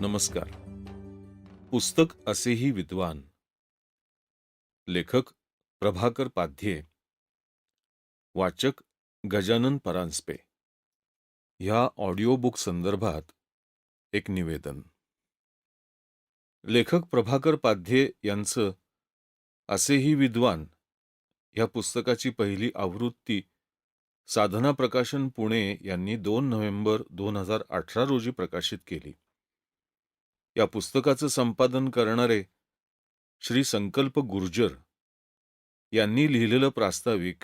नमस्कार. पुस्तक असेही विद्वान. लेखक प्रभाकर पाध्ये. वाचक गजानन परांजपे. ह्या ऑडिओ बुक संदर्भात एक निवेदन. लेखक प्रभाकर पाध्ये यांचं असेही विद्वान ह्या पुस्तकाची पहिली आवृत्ती साधना प्रकाशन पुणे यांनी दोन नोव्हेंबर दोन हजार अठरा रोजी प्रकाशित केली. या पुस्तकाचं संपादन करणारे श्री संकल्प गुर्जर यांनी लिहिलेलं प्रास्ताविक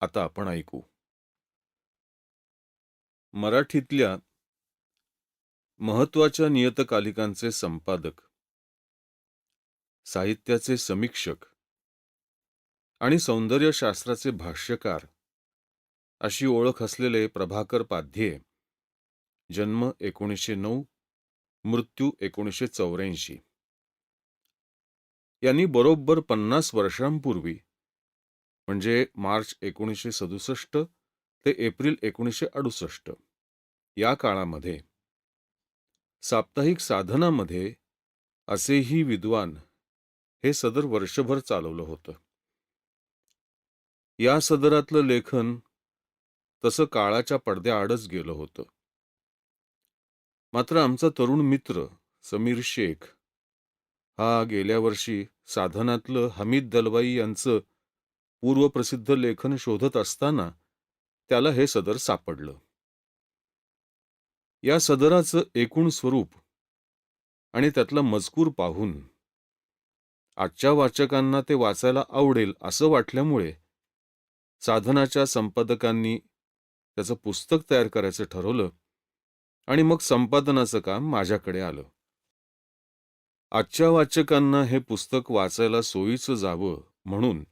आता आपण ऐकू. मराठीतल्या महत्त्वाच्या नियतकालिकांचे संपादक साहित्याचे समीक्षक आणि सौंदर्यशास्त्राचे भाष्यकार अशी ओळख असलेले प्रभाकर पाध्ये जन्म एकोणीसशे नऊ मृत्यू एकोणीसशे चौऱ्याऐंशी. यांनी बरोबर पन्नास वर्षांपूर्वी म्हणजे मार्च एकोणीसशे सदुसष्ट ते एप्रिल एकोणीसशे अडुसष्ट या काळामध्ये साप्ताहिक साधनामध्ये असेही विद्वान हे सदर वर्षभर चालवलं होतं. या सदरातलं लेखन तसं काळाच्या पडद्याआडच गेलं होतं. मात्र आमचा तरुण मित्र समीर शेख हा गेल्या वर्षी साधनातलं हमीद दलवाई यांचं पूर्वप्रसिद्ध लेखन शोधत असताना त्याला हे सदर सापडलं. या सदराचं एकूण स्वरूप आणि त्यातला मजकूर पाहून आजच्या वाचकांना ते वाचायला आवडेल असं वाटल्यामुळे साधनाच्या संपादकांनी त्याचं पुस्तक तयार करायचं ठरवलं. आणि मग संपादनाचं काम माझ्याकडे आलं. आजच्या वाचकांना हे पुस्तक वाचायला सोयीचं जावं म्हणून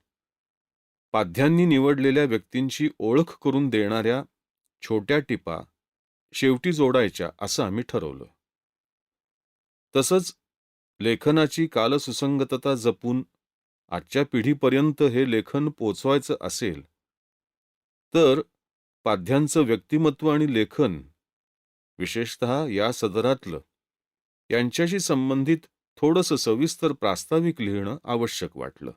पाध्यांनी निवडलेल्या व्यक्तींची ओळख करून देणाऱ्या छोट्या टिपा शेवटी जोडायच्या असं आम्ही ठरवलं. तसंच लेखनाची कालसुसंगतता जपून आजच्या पिढीपर्यंत हे लेखन पोचवायचं असेल तर पाध्यांचं व्यक्तिमत्व आणि लेखन विशेषत या सदरातलं. यांच्याशी संबंधित थोडंसं सविस्तर प्रास्ताविक लिहिणं आवश्यक वाटलं.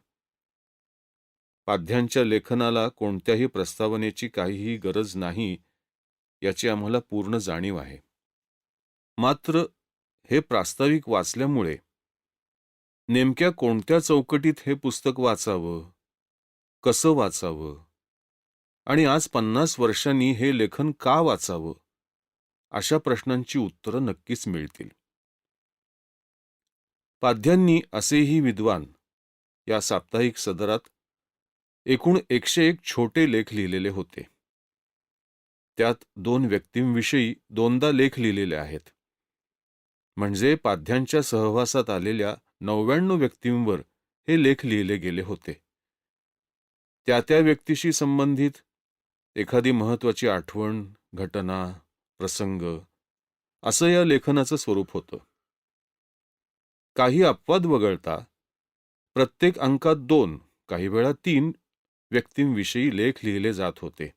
पाध्यांच्या लेखनाला कोणत्याही प्रस्तावनेची काहीही गरज नाही याची आम्हाला पूर्ण जाणीव आहे. मात्र हे प्रास्ताविक वाचल्यामुळे नेमक्या कोणत्या चौकटीत हे पुस्तक वाचावं कसं वाचावं आणि आज पन्नास वर्षांनी हे लेखन का वाचावं अशा प्रश्नांची उत्तरं नक्कीच मिळतील. पाध्यांनी असेही विद्वान या साप्ताहिक सदरात एकूण एकशे एक छोटे लेख लिहिलेले होते. त्यात दोन व्यक्तींविषयी दोनदा लेख लिहिलेले आहेत. म्हणजे पाध्यांच्या सहवासात आलेल्या नव्याण्णव व्यक्तींवर हे लेख लिहिले गेले होते. त्या त्या व्यक्तीशी संबंधित एखादी महत्वाची आठवण घटना प्रसंग. असं या लेखनाचं स्वरूप होतं. काही अपवाद वगळता प्रत्येक अंकात दोन काही वेळा तीन व्यक्तींविषयी लेख लिहिले जात होते.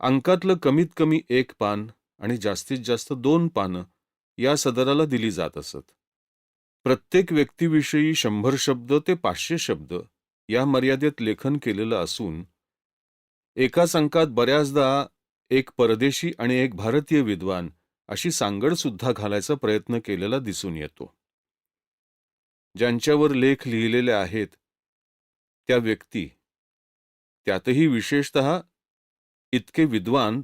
अंकातलं कमीत कमी एक पान आणि जास्तीत जास्त दोन पानं या सदराला दिली जात असत. प्रत्येक व्यक्तीविषयी शंभर शब्द ते पाचशे शब्द या मर्यादेत लेखन केलेलं असून एकाच अंकात बऱ्याचदा एक परदेशी आणि एक भारतीय विद्वान अशी सांगड सुद्धा घालायचा प्रयत्न केलेला दिसून येतो. ज्यांच्यावर लेख लिहिलेले आहेत त्या व्यक्ती त्यातही विशेषत इतके विद्वान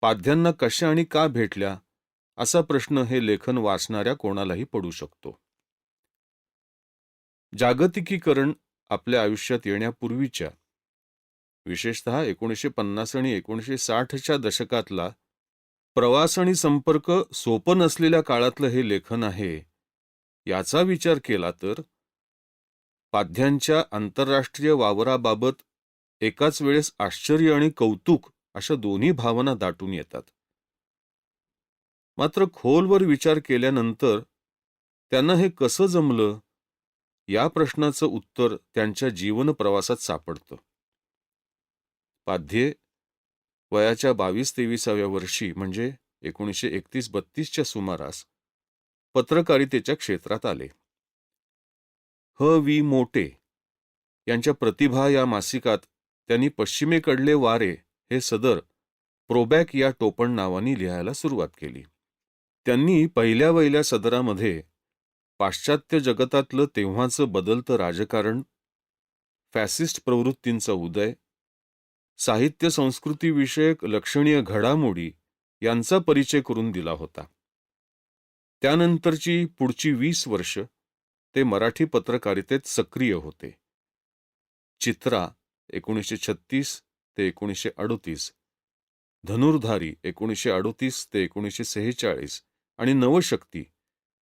पाध्यांना कशा आणि का भेटल्या असा प्रश्न हे लेखन वाचणाऱ्या कोणालाही पडू शकतो. जागतिकीकरण आपल्या आयुष्यात येण्यापूर्वीच्या विशेषतः एकोणीसशे पन्नास आणि एकोणीसशे साठच्या दशकातला प्रवास आणि संपर्क सोपं नसलेल्या काळातलं हे लेखन आहे. याचा विचार केला तर पाध्यांच्या आंतरराष्ट्रीय वावराबाबत एकाच वेळेस आश्चर्य आणि कौतुक अशा दोन्ही भावना दाटून येतात. मात्र खोलवर विचार केल्यानंतर त्यांना हे कसं जमलं? या प्रश्नाचं उत्तर त्यांच्या जीवन प्रवासात सापडतं. पाध्ये वयाच्या बावीस तेविसाव्या वर्षी म्हणजे एकोणीसशे एकतीस बत्तीसच्या सुमारास पत्रकारितेच्या क्षेत्रात आले. ह. वि. मोटे यांच्या प्रतिभा या मासिकात त्यांनी पश्चिमेकडले वारे हे सदर प्रोबॅक या टोपण नावाने लिहायला सुरुवात केली. त्यांनी पहिल्या वहिल्या सदरामध्ये पाश्चात्य जगतातलं तेव्हाचं बदलतं राजकारण फॅसिस्ट प्रवृत्तींचा उदय साहित्य संस्कृतीविषयक लक्षणीय घडामोडी यांचा परिचय करून दिला होता. त्यानंतरची पुढची वीस वर्ष ते मराठी पत्रकारितेत सक्रिय होते. चित्रा एकोणीसशे छत्तीस ते एकोणीसशे अडोतीस धनुर्धारी एकोणीसशे अडोतीस ते एकोणीसशे सेहेचाळीस आणि नवशक्ती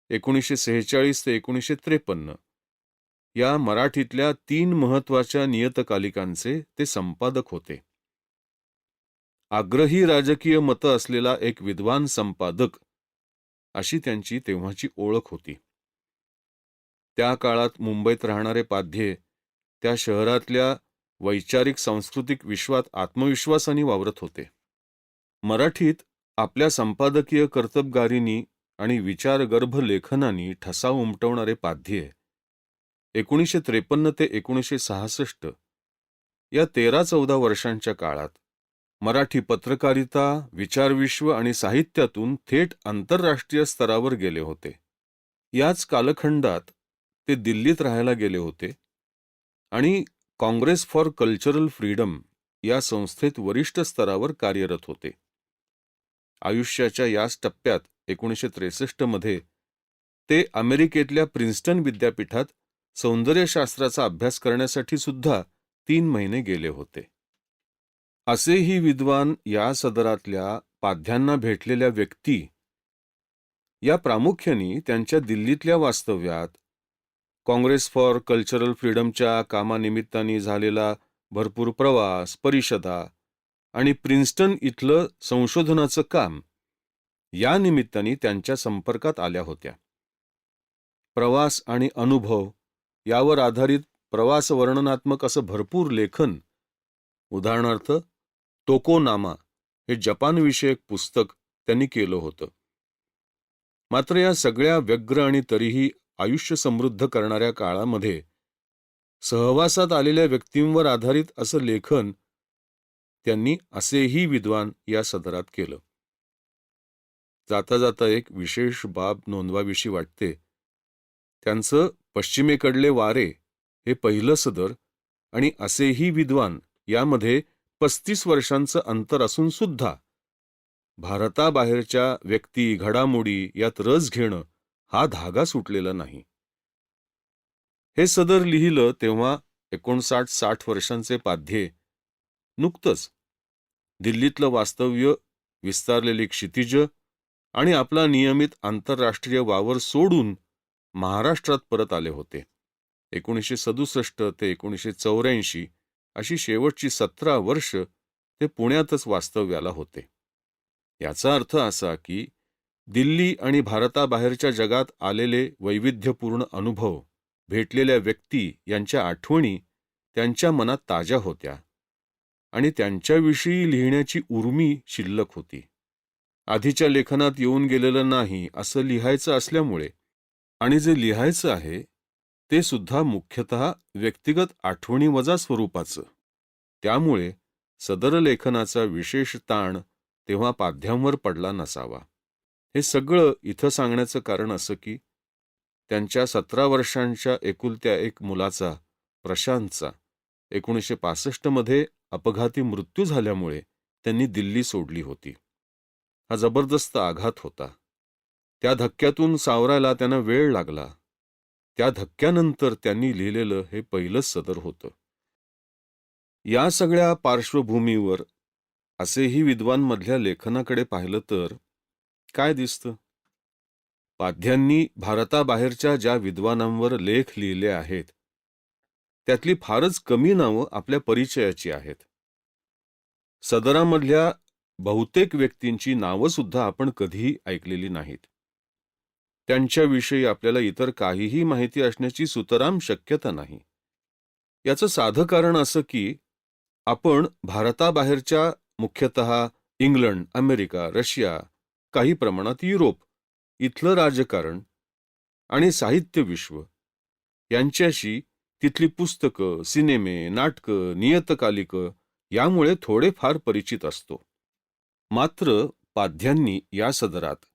एकोणीसशे सेहेचाळीस ते एकोणीसशे त्रेपन्न या मराठीतल्या तीन महत्त्वाच्या नियतकालिकांचे ते संपादक होते. आग्रही राजकीय मतं असलेला एक विद्वान संपादक अशी त्यांची तेव्हाची ओळख होती. त्या काळात मुंबईत राहणारे पाध्ये त्या शहरातल्या वैचारिक सांस्कृतिक विश्वात आत्मविश्वासाने वावरत होते. मराठीत आपल्या संपादकीय कर्तबगारीनी आणि विचारगर्भ लेखनानी ठसा उमटवणारे पाध्ये एकोणीसशे त्रेपन्न ते एकोणीसशे सहासष्ट. या तेरा चौदा वर्षांच्या काळात मराठी पत्रकारिता विचारविश्व आणि साहित्यातून थेट आंतरराष्ट्रीय स्तरावर गेले होते. याच कालखंडात ते दिल्लीत राहायला गेले होते आणि काँग्रेस फॉर कल्चरल फ्रीडम या संस्थेत वरिष्ठ स्तरावर कार्यरत होते. आयुष्याच्या याच टप्प्यात एकोणीसशे त्रेसष्टमध्ये ते अमेरिकेतल्या प्रिन्स्टन विद्यापीठात सौंदर्यशास्त्राचा अभ्यास करण्यासाठी सुद्धा तीन महिने गेले होते. असेही विद्वान या सदरातल्या पाध्यांना भेटलेल्या व्यक्ती या प्रामुख्याने त्यांच्या दिल्लीतल्या वास्तव्यात काँग्रेस फॉर कल्चरल फ्रीडमच्या कामानिमित्ताने झालेला भरपूर प्रवास परिषदा आणि प्रिन्स्टन इथलं संशोधनाचं काम या निमित्ताने त्यांच्या संपर्कात आल्या होत्या. प्रवास आणि अनुभव यावर आधारित प्रवास वर्णनात्मक असं भरपूर लेखन. उदाहरणार्थ टोकोनामा हे जपानविषयक पुस्तक त्यांनी केलं होतं. मात्र या सगळ्या व्यग्र आणि तरीही आयुष्य समृद्ध करणाऱ्या काळामध्ये सहवासात आलेल्या व्यक्तींवर आधारित असं लेखन त्यांनी असेही विद्वान या सदरात केलं. जाता जाता एक विशेष बाब नोंदवाविषयी वाटते. त्यांचं पश्चिमेकडले वारे हे पहिलं सदर आणि असेही विद्वान यामध्ये पस्तीस वर्षांचं अंतर असून सुद्धा भारताबाहेरच्या व्यक्ती घडामोडी यात रस घेणं हा धागा सुटलेला नाही. हे सदर लिहिलं तेव्हा एकोणसाठ साठ वर्षांचे पाध्ये नुकतंच दिल्लीतलं वास्तव्य विस्तारलेली क्षितिज आणि आपला नियमित आंतरराष्ट्रीय वावर सोडून महाराष्ट्रात परत आले होते. एकोणीसशे सदुसष्ट ते एकोणीसशे चौऱ्याऐंशी अशी शेवटची सतरा वर्ष ते पुण्यातच वास्तव्याला होते. याचा अर्थ असा की दिल्ली आणि भारताबाहेरच्या जगात आलेले वैविध्यपूर्ण अनुभव भेटलेल्या व्यक्ती यांच्या आठवणी त्यांच्या मनात ताज्या होत्या आणि त्यांच्याविषयी लिहिण्याची उर्मी शिल्लक होती. आधीच्या लेखनात येऊन गेलेलं नाही असं लिहायचं असल्यामुळे आणि जे लिहायचं आहे ते सुद्धा मुख्यतः व्यक्तिगत आठवणीवजा स्वरूपाचं. त्यामुळे सदर लेखनाचा विशेष ताण तेव्हा पाध्यांवर पडला नसावा. हे सगळं इथं सांगण्याचं कारण असं की त्यांच्या सतरा वर्षांच्या एकुलत्या एक मुलाचा प्रशांतचा एकोणीसशे पासष्टमध्ये अपघाती मृत्यू झाल्यामुळे त्यांनी दिल्ली सोडली होती. हा जबरदस्त आघात होता. त्या धक्क्यातून सावरायला त्यांना वेळ लागला. त्या धक्क्यानंतर त्यांनी लिहिलेलं हे पहिलंच सदर होतं. या सगळ्या पार्श्वभूमीवर असेही विद्वानमधल्या लेखनाकडे पाहिलं तर काय दिसतं? पाध्यांनी भारताबाहेरच्या ज्या विद्वानांवर लेख लिहिले आहेत त्यातली फारच कमी नावं आपल्या परिचयाची आहेत. सदरामधल्या बहुतेक व्यक्तींची नावं सुद्धा आपण कधीही ऐकलेली नाहीत. त्यांच्याविषयी आपल्याला इतर काहीही माहिती असण्याची सुतराम शक्यता नाही. याचं साधं कारण असं की आपण भारताबाहेरच्या मुख्यतः इंग्लंड अमेरिका रशिया काही प्रमाणात युरोप इथलं राजकारण आणि साहित्य विश्व यांच्याशी तिथली पुस्तकं सिनेमे नाटकं नियतकालिकं यामुळे थोडेफार परिचित असतो. मात्र पाध्यांनी या सदरात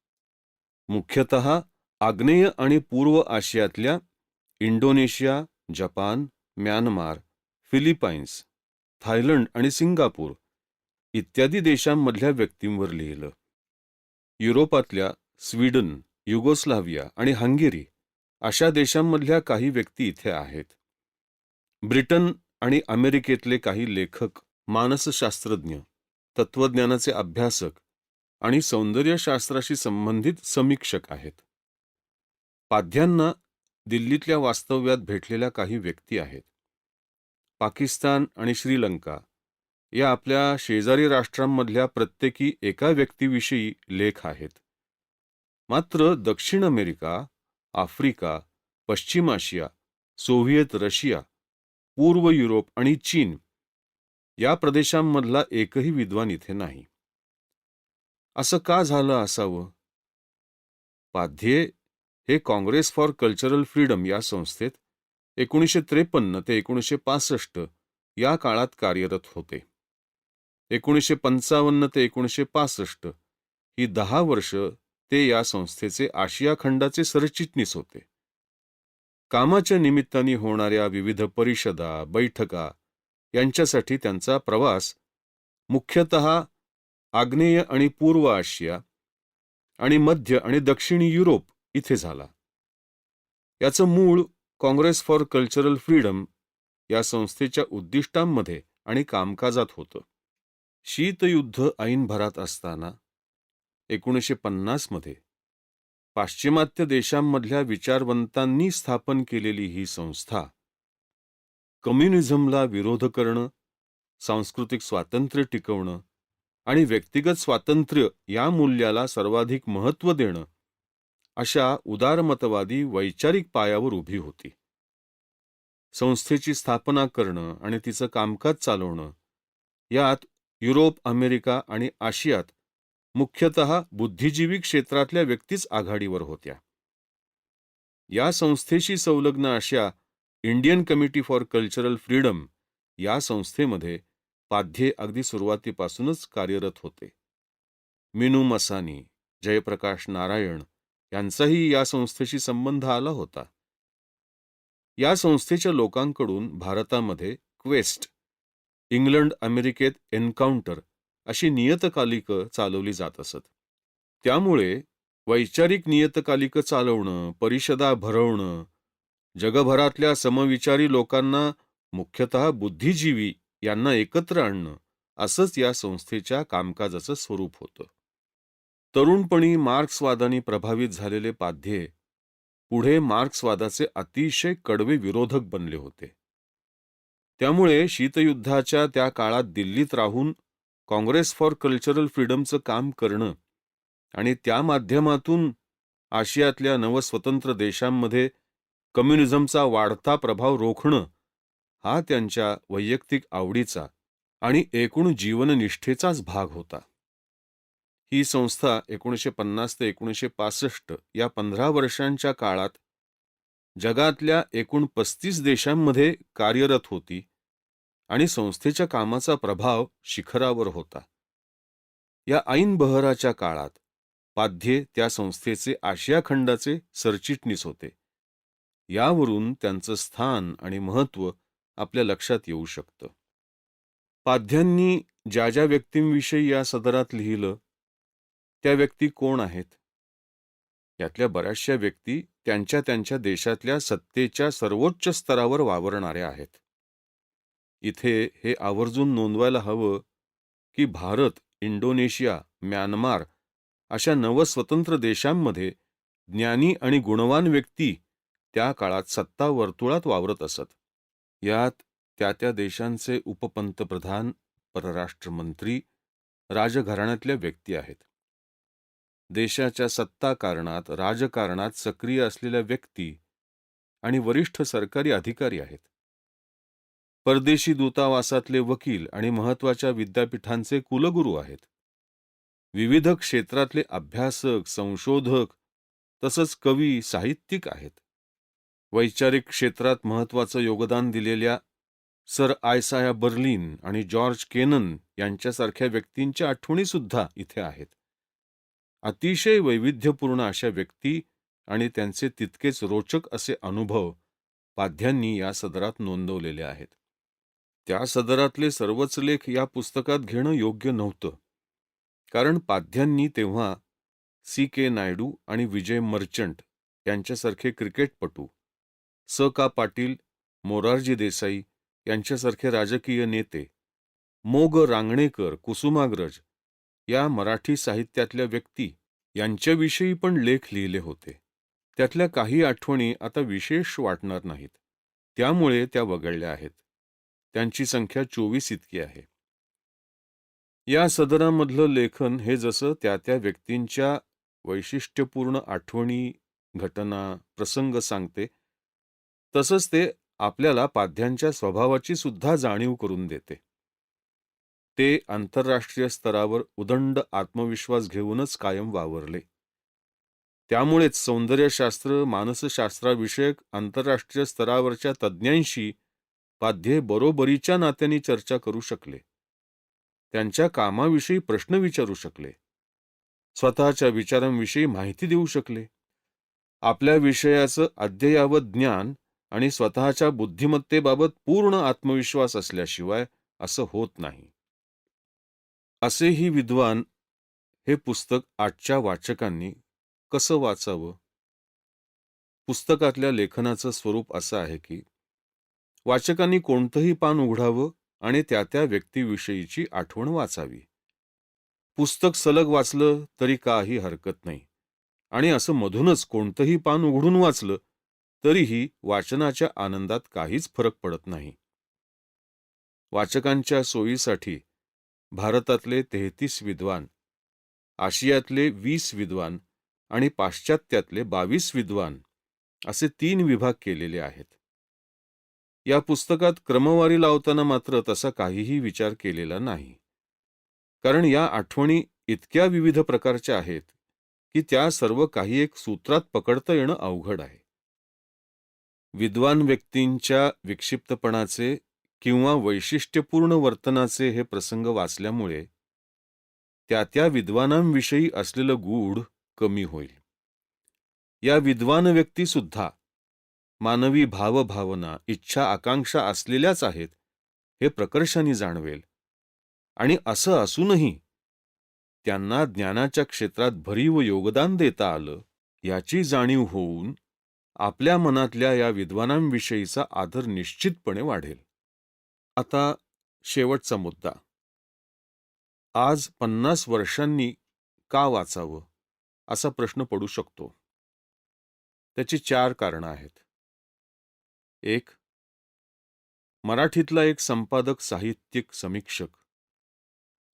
मुख्यतः आग्नेय आणि पूर्व आशियातल्या Indonesia Japan Myanmar Philippines Thailand आणि सिंगापूर इत्यादी देशांमधल्या व्यक्तींवर लिहिलं. युरोपातल्या स्वीडन युगोस्लाव्हिया आणि हंगेरी अशा देशांमधल्या काही व्यक्ती इथे आहेत. ब्रिटन आणि अमेरिकेतले काही लेखक मानसशास्त्रज्ञ तत्वज्ञानाचे अभ्यासक आणि सौंदर्यशास्त्राशी संबंधित समीक्षक आहेत. पाध्यांना दिल्लीतल्या वास्तव्यात भेटलेल्या काही व्यक्ती आहेत. पाकिस्तान आणि श्रीलंका या आपल्या शेजारी राष्ट्रांमधल्या प्रत्येकी एका व्यक्तीविषयी लेख आहेत. मात्र दक्षिण अमेरिका आफ्रिका पश्चिम आशिया सोव्हिएत रशिया पूर्व युरोप आणि चीन या प्रदेशांमधला एकही विद्वान इथे नाही. असं का झालं असावं? पाध्ये हे काँग्रेस फॉर कल्चरल फ्रीडम या संस्थेत एकोणीसशे त्रेपन्न ते एकोणीसशे पासष्ट या काळात कार्यरत होते. एकोणीसशे पंचावन्न ते एकोणीसशे पासष्ट ही दहा वर्ष ते या संस्थेचे आशिया खंडाचे सरचिटणीस होते. कामाच्या निमित्ताने होणाऱ्या विविध परिषदा बैठका यांच्यासाठी त्यांचा प्रवास मुख्यतः आग्नेय आणि पूर्व आशिया आणि मध्य आणि दक्षिणी युरोप इथे झाला. याचं मूळ काँग्रेस फॉर कल्चरल फ्रीडम या संस्थेच्या उद्दिष्टांमध्ये आणि कामकाजात होतं. शीतयुद्ध ऐन भरात असताना एकोणीसशे पन्नासमध्ये पाश्चिमात्य देशांमधल्या विचारवंतांनी स्थापन केलेली ही संस्था कम्युनिझमला विरोध करणं सांस्कृतिक स्वातंत्र्य टिकवणं आणि व्यक्तिगत स्वातंत्र्य या मूल्याला सर्वाधिक महत्त्व देणं अशा उदारमतवादी वैचारिक पायावर उभी होती. संस्थेची स्थापना करणं आणि तिचं कामकाज चालवणं यात युरोप अमेरिका आणि आशियात मुख्यतः बुद्धिजीवी क्षेत्रातल्या व्यक्तीच आघाडीवर होत्या. या संस्थेशी संलग्न अशा Indian committee for cultural freedom या संस्थेमध्ये पाध्ये अगदी सुरुवातीपासूनच कार्यरत होते. मिनू मसानी जयप्रकाश नारायण यांचाही या संस्थेशी संबंध आला होता. या संस्थेच्या लोकांकडून भारतामध्ये क्वेस्ट इंग्लंड अमेरिकेत एन्काउंटर अशी नियतकालिकं चालवली जात असत. त्यामुळे वैचारिक नियतकालिकं चालवणं परिषदा भरवणं जगभरातल्या समविचारी लोकांना मुख्यतः बुद्धिजीवी यांना एकत्र आणणं असंच या संस्थेच्या कामकाजाचं स्वरूप होतं. तरुणपणी मार्क्सवादाने प्रभावित झालेले पाध्ये पुढे मार्क्सवादाचे अतिशय कडवे विरोधक बनले होते. त्यामुळे शीतयुद्धाच्या त्या काळात दिल्लीत राहून काँग्रेस फॉर कल्चरल फ्रीडमचं काम करणं आणि त्या माध्यमातून आशियातल्या नवस्वतंत्र देशांमध्ये कम्युनिझमचा वाढता प्रभाव रोखणं हा त्यांच्या वैयक्तिक आवडीचा आणि एकूण जीवननिष्ठेचाच भाग होता. ही संस्था एकोणीसशे पन्नास ते एकोणीसशे पासष्ट या पंधरा वर्षांच्या काळात जगातल्या एकूण पस्तीस देशांमध्ये कार्यरत होती आणि संस्थेच्या कामाचा प्रभाव शिखरावर होता. या ऐन बहराच्या काळात पाध्ये त्या संस्थेचे आशिया खंडाचे सरचिटणीस होते. यावरून त्यांचं स्थान आणि महत्त्व आपल्या लक्षात येऊ शकतं. पाध्यांनी ज्या ज्या व्यक्तींविषयी या सदरात लिहिलं त्या व्यक्ती कोण आहेत? यातल्या बऱ्याचशा व्यक्ती त्यांच्या त्यांच्या देशातल्या सत्तेच्या सर्वोच्च स्तरावर वावरणाऱ्या आहेत. इथे हे आवर्जून नोंदवायला हवं की भारत इंडोनेशिया म्यानमार अशा नवस्वतंत्र देशांमध्ये ज्ञानी आणि गुणवान व्यक्ती त्या काळात सत्ता वर्तुळात वावरत असत. यात त्या त्या देशांचे उपपंतप्रधान परराष्ट्रमंत्री राजघराण्यातल्या व्यक्ती आहेत. देशाच्या सत्ताकारणात राजकारणात सक्रिय असलेल्या व्यक्ती आणि वरिष्ठ सरकारी अधिकारी आहेत. परदेशी दूतावासातले वकील आणि महत्त्वाच्या विद्यापीठांचे कुलगुरू आहेत. विविध क्षेत्रातले अभ्यासक संशोधक तसंच कवी साहित्यिक आहेत. वैचारिक क्षेत्रात महत्वाचं योगदान दिलेल्या सर आयसाया बर्लिन आणि जॉर्ज केनन यांच्यासारख्या व्यक्तींच्या आठवणी सुद्धा इथे आहेत. अतिशय वैविध्यपूर्ण अशा व्यक्ती आणि त्यांचे तितकेच रोचक असे अनुभव पाध्यांनी या सदरात नोंदवलेले आहेत. त्या सदरातले सर्वच लेख या पुस्तकात घेणं योग्य नव्हतं. कारण पाध्यांनी तेव्हा सी के नायडू आणि विजय मर्चंट यांच्यासारखे क्रिकेटपटू स का पाटील मोरारजी देसाई यांच्यासारखे राजकीय नेते मोग रांगणेकर कुसुमाग्रज या मराठी साहित्यातल्या व्यक्ती यांच्याविषयी पण लेख लिहिले होते. त्यातल्या काही आठवणी आता विशेष वाटणार नाहीत. त्यामुळे त्या वगळल्या आहेत. त्यांची संख्या चोवीस इतकी आहे. या सदरामधलं लेखन हे जसं त्या त्या व्यक्तींच्या वैशिष्ट्यपूर्ण आठवणी घटना प्रसंग सांगते तसंच ते आपल्याला पाध्यांच्या स्वभावाची सुद्धा जाणीव करून देते. ते आंतरराष्ट्रीय स्तरावर उदंड आत्मविश्वास घेऊनच कायम वावरले. त्यामुळेच सौंदर्यशास्त्र मानसशास्त्राविषयक आंतरराष्ट्रीय स्तरावरच्या तज्ज्ञांशी पाध्ये बरोबरीच्या नात्याने चर्चा करू शकले. त्यांच्या कामाविषयी प्रश्न विचारू शकले. स्वतःच्या विचारांविषयी माहिती देऊ शकले. आपल्या विषयाचं अद्ययावत ज्ञान आणि स्वतःच्या बुद्धिमत्तेबाबत पूर्ण आत्मविश्वास असल्याशिवाय असं होत नाही. असेही विद्वान हे पुस्तक आजच्या वाचकांनी कसं वाचावं? पुस्तकातल्या लेखनाचं स्वरूप असं आहे की वाचकांनी कोणतंही पान उघडावं आणि त्या त्या व्यक्तीविषयीची आठवण वाचावी. पुस्तक सलग वाचलं तरी काही हरकत नाही आणि असं मधूनच कोणतंही पान उघडून वाचलं तरीही वाचनाच्या आनंदात काहीच फरक पडत नाही. वाचकांच्या सोयीसाठी भारतातले तेहतीस विद्वान आशियातले वीस विद्वान आणि पाश्चात्यातले बावीस विद्वान असे तीन विभाग केलेले आहेत. या पुस्तकात क्रमवारी लावताना मात्र तसा काहीही विचार केलेला नाही. कारण या आठवणी इतक्या विविध प्रकारच्या आहेत की त्या सर्व काही एक सूत्रात पकडता येणं अवघड आहे. विद्वान व्यक्तींच्या विक्षिप्तपणाचे किंवा वैशिष्ट्यपूर्ण वर्तनाचे हे प्रसंग वाचल्यामुळे त्या त्या विद्वानांविषयी असलेलं गूढ कमी होईल. या विद्वान व्यक्ती सुद्धा मानवी भावभावना इच्छा आकांक्षा असलेल्याच आहेत हे प्रकर्षाने जाणवेल. आणि असं असूनही त्यांना ज्ञानाच्या क्षेत्रात भरीव योगदान देता आलं याची जाणीव होऊन आपल्या मनातल्या या विद्वानांविषयीचा आदर निश्चितपणे वाढेल. आता शेवटचा मुद्दा. आज पन्नास वर्षांनी का वाचावं? असा प्रश्न पडू शकतो. त्याची चार कारणं आहेत. एक मराठीतला एक संपादक साहित्यिक समीक्षक.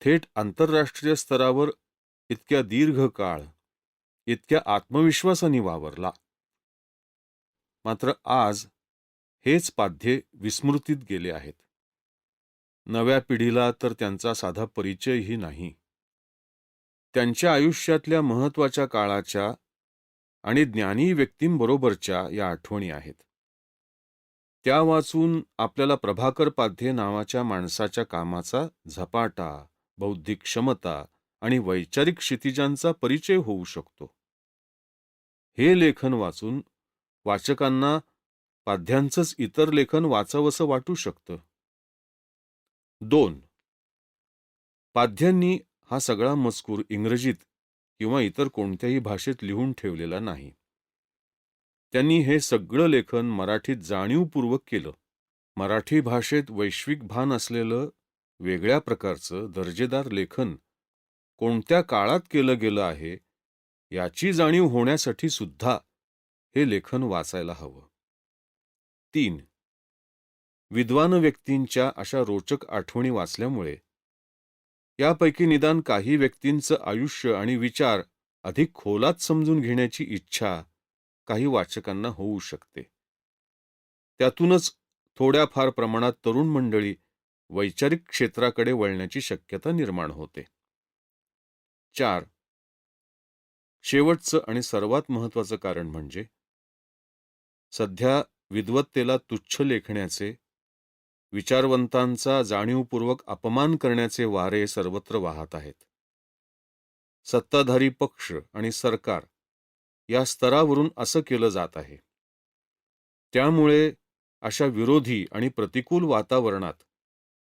थेट आंतरराष्ट्रीय स्तरावर इतक्या दीर्घ काळ इतक्या आत्मविश्वासाने वावरला. मात्र आज हेच पाध्ये विस्मृतीत गेले आहेत. नव्या पिढीला तर त्यांचा साधा परिचयही नाही. त्यांच्या आयुष्यातल्या महत्त्वाच्या काळाच्या आणि ज्ञानी व्यक्तींबरोबरच्या या आठवणी आहेत. त्या वाचून आपल्याला प्रभाकर पाध्ये नावाच्या माणसाच्या कामाचा झपाटा बौद्धिक क्षमता आणि वैचारिक क्षितिजांचा परिचय होऊ शकतो. हे लेखन वाचून वाचकांना पाध्यांचंच इतर लेखन वाचावंसं वाटू शकतं. दोन. पाध्यांनी हा सगळा मजकूर इंग्रजीत किंवा इतर कोणत्याही भाषेत लिहून ठेवलेला नाही. त्यांनी हे सगळं लेखन मराठीत जाणीवपूर्वक केलं. मराठी भाषेत वैश्विक भान असलेलं वेगळ्या प्रकारचं दर्जेदार लेखन कोणत्या काळात केलं गेलं आहे याची जाणीव होण्यासाठी सुद्धा हे लेखन वाचायला हवं. तीन. विद्वान व्यक्तींच्या अशा रोचक आठवणी वाचल्यामुळे. यापैकी निदान काही व्यक्तींचं आयुष्य आणि विचार अधिक खोलात समजून घेण्याची इच्छा काही वाचकांना होऊ शकते. त्यातूनच थोड्याफार प्रमाणात तरुण मंडळी वैचारिक क्षेत्राकडे वळण्याची शक्यता निर्माण होते. चार. शेवटचं आणि सर्वात महत्वाचं कारण म्हणजे सध्या विद्वत्तेला तुच्छ लेखण्याचे विचारवंतांचा जाणीवपूर्वक अपमान करण्याचे वारे सर्वत्र वाहत आहेत. सत्ताधारी पक्ष आणि सरकार या स्तरावरून असं केलं जात आहे. त्यामुळे अशा विरोधी आणि प्रतिकूल वातावरणात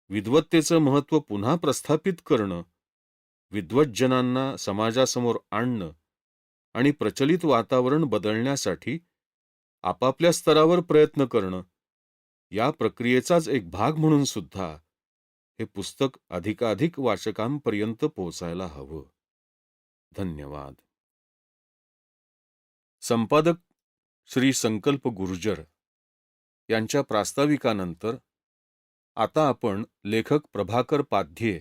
विद्वत्तेचं महत्त्व पुन्हा प्रस्थापित करणं विद्वज्जनांना समाजासमोर आणणं आणि प्रचलित वातावरण बदलण्यासाठी आपापल्या स्तरावर प्रयत्न करणं या प्रक्रियेचाच एक भाग म्हणून सुद्धा हे पुस्तक अधिकाधिक वाचकांपर्यंत पोहोचायला हवं. धन्यवाद. संपादक श्री संकल्प गुर्जर यांच्या प्रास्ताविकानंतर आता आपण लेखक प्रभाकर पाध्ये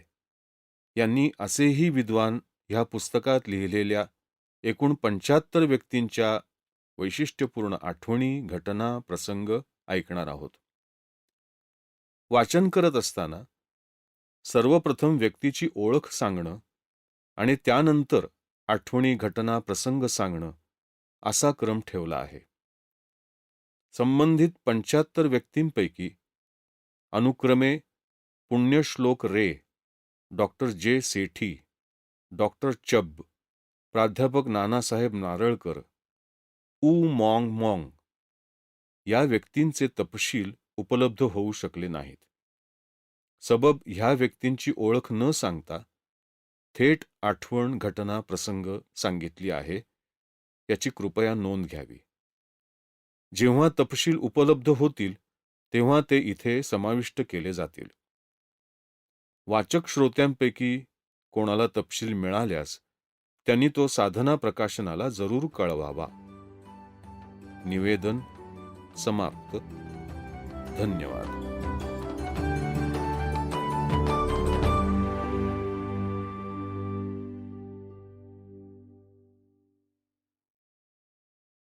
यांनी असेही विद्वान ह्या पुस्तकात लिहिलेल्या एकूण पंच्याहत्तर व्यक्तींच्या वैशिष्ट्यपूर्ण आठवणी घटना प्रसंग ऐकणार आहोत. वाचन करत असताना सर्वप्रथम व्यक्तीची ओळख सांगणं आणि त्यानंतर आठवणी घटना प्रसंग सांगणं असा क्रम ठेवला आहे. संबंधित पंच्याहत्तर व्यक्तींपैकी अनुक्रमे पुण्यश्लोक रे डॉक्टर जे. सेठी डॉक्टर चब्ब प्राध्यापक नानासाहेब नारळकर ऊ मॉंग मॉंग या व्यक्तींचे तपशील उपलब्ध होऊ शकले नाहीत. सबब ह्या व्यक्तींची ओळख न सांगता थेट आठवण घटना प्रसंग सांगितली आहे याची कृपया नोंद घ्यावी. जेव्हा तपशील उपलब्ध होतील तेव्हा ते इथे समाविष्ट केले जातील. वाचक श्रोत्यांपैकी कोणाला तपशील मिळाल्यास त्यांनी तो साधना प्रकाशनाला जरूर कळवावा. निवेदन समाप्त. धन्यवाद.